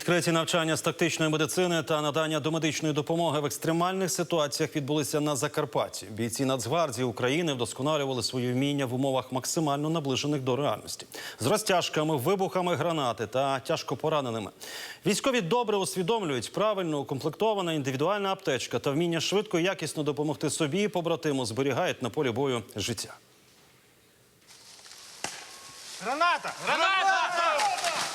Відкриті навчання з тактичної медицини та надання домедичної допомоги в екстремальних ситуаціях відбулися на Закарпатті. Бійці Нацгвардії України вдосконалювали свої вміння в умовах максимально наближених до реальності з розтяжками, вибухами гранати та тяжко пораненими. Військові добре усвідомлюють правильно укомплектована індивідуальна аптечка та вміння швидко і якісно допомогти собі і побратиму зберігають на полі бою життя. Граната! Граната! У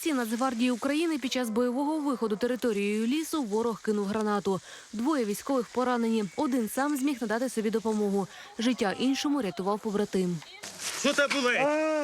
бійці Нацгвардії України під час бойового виходу територією лісу ворог кинув гранату. Двоє військових поранені. Один сам зміг надати собі допомогу. Життя іншому рятував побратим. Що це були?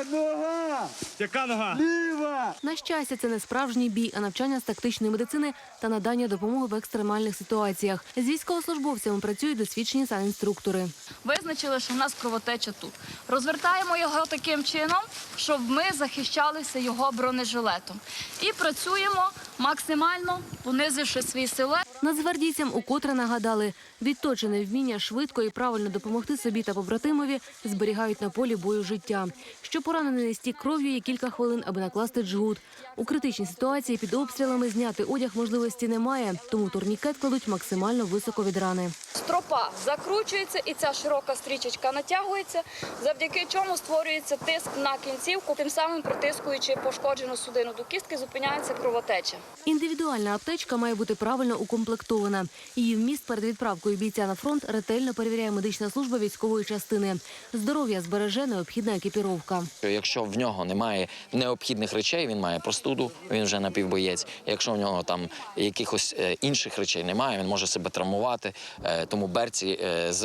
Нога! Яка нога? Ліва! На щастя, це не справжній бій, а навчання з тактичної медицини та надання допомоги в екстремальних ситуаціях. З військовослужбовцями працюють досвідчені санінструктори. Визначили, що в нас кровотеча тут. Розвертаємо його таким чином, щоб ми захищалися його бронежилетом. І працюємо максимально понизивши свій силует. Нацгвардійцям укотре нагадали, відточене вміння швидко і правильно допомогти собі та побратимові зберігають на полі бою життя. Що поранений стік кров'ю є кілька хвилин, аби накласти джгут. У критичній ситуації під обстрілами зняти одяг можливості немає, тому турнікет кладуть максимально високо від рани. Стропа закручується і ця широка стрічечка натягується, завдяки чому створюється тиск на кінцівку, тим самим притискуючи пошкоджену судину до кістки, зупиняється кровотеча. Індивідуальна аптечка має бути правильно укомплектована. Її вміст перед відправкою бійця на фронт ретельно перевіряє медична служба військової частини. Здоров'я збереже необхідна екіпіровка. Якщо в нього немає необхідних речей, він має простуду, він вже напівбоєць. Якщо в нього там якихось е, інших речей немає, він може себе травмувати. Е, Тому берці, е, з-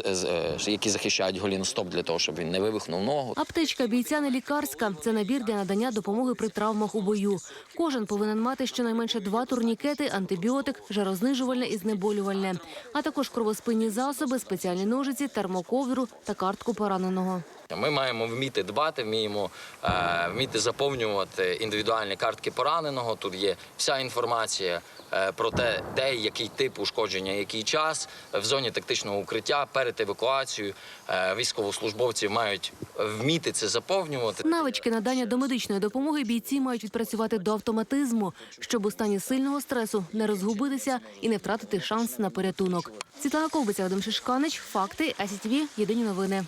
е, які захищають голіностоп для того, щоб він не вивихнув ногу. Аптечка бійця не лікарська. Це набір для надання допомоги при травмах у бою. Кожен повинен мати щонайменше два турнікети, антибіотик, жарознижувальне і знеболювальне, а також кровоспинні засоби, спеціальні ножиці, термоковдру та картку пораненого. Ми маємо вміти дбати, вміємо е, вміти заповнювати індивідуальні картки пораненого. Тут є вся інформація е, про те, де який тип ушкодження, який час в зоні тактичного укриття перед евакуацією. Е, військовослужбовці мають вміти це заповнювати. Навички надання домедичної допомоги бійці мають відпрацювати до автоматизму, щоб у стані сильного стресу не розгубитися і не втратити шанс на порятунок. Світлана Ковбиця, Вадим Шишканич, факти, АСІТВ, єдині новини.